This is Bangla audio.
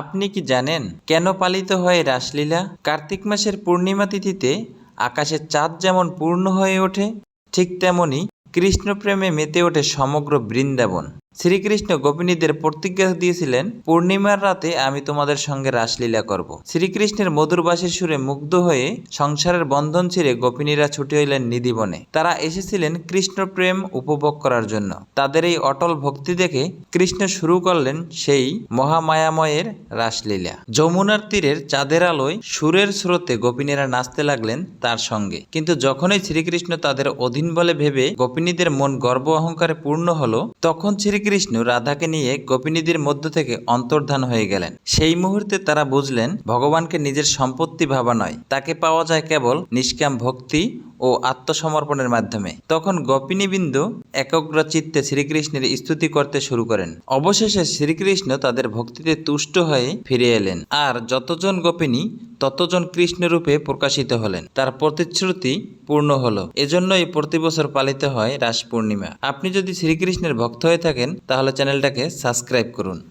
আপনি কি জানেন কেন পালিত হয় রাসলীলা? কার্তিক মাসের পূর্ণিমা তিথিতে আকাশের চাঁদ যেমন পূর্ণ হয়ে ওঠে, ঠিক তেমনি কৃষ্ণপ্রেমে মেতে ওঠে সমগ্র বৃন্দাবন। শ্রীকৃষ্ণ গোপিনীদের প্রতিজ্ঞা দিয়েছিলেন, পূর্ণিমার রাতে আমি তোমাদের সঙ্গে রাসলীলা করব। শ্রীকৃষ্ণের মধুর বাসের সুরে মুগ্ধ হয়ে সংসারের বন্ধন ছিঁড়ে গোপিনীরা ছুটে এলেন নিধিবনে। তারা এসেছিলেন কৃষ্ণ প্রেম উপভোগ করার জন্য। তাদের এই অটল ভক্তি দেখে কৃষ্ণ শুরু করলেন সেই মহামায়াময়ের রাসলীলা। যমুনার তীরের চাঁদের আলোয় সুরের স্রোতে গোপিনীরা নাচতে লাগলেন তার সঙ্গে। কিন্তু যখনই শ্রীকৃষ্ণ তাদের অধীন বলে ভেবে গোপিনীদের মন গর্ব অহংকারে পূর্ণ হলো, তখন শ্রীকৃষ্ণ রাধাকে নিয়ে গোপিনীদের মধ্য থেকে অন্তর্ধান হয়ে গেলেন। সেই মুহূর্তে তারা বুঝলেন, ভগবানকে নিজের সম্পত্তি ভাবা নয়। তাকে পাওয়া যায় কেবল নিষ্কাম ভক্তি ও আত্মসমর্পণের মাধ্যমে। তখন গোপিনীবৃন্দ একগ্র চিত্তে শ্রীকৃষ্ণের স্তুতি করতে শুরু করেন। অবশেষে শ্রীকৃষ্ণ তাদের ভক্তিতে তুষ্ট হয়ে ফিরে এলেন। আর যতজন গোপিনী ততজন কৃষ্ণরূপে প্রকাশিত হলেন। তার প্রতিশ্রুতি পূর্ণ হলো। এজন্যই প্রতি বছর পালিত হয় রাস পূর্ণিমা। আপনি যদি শ্রীকৃষ্ণের ভক্ত হয়ে থাকেন, তাহলে চ্যানেলটাকে সাবস্ক্রাইব করুন।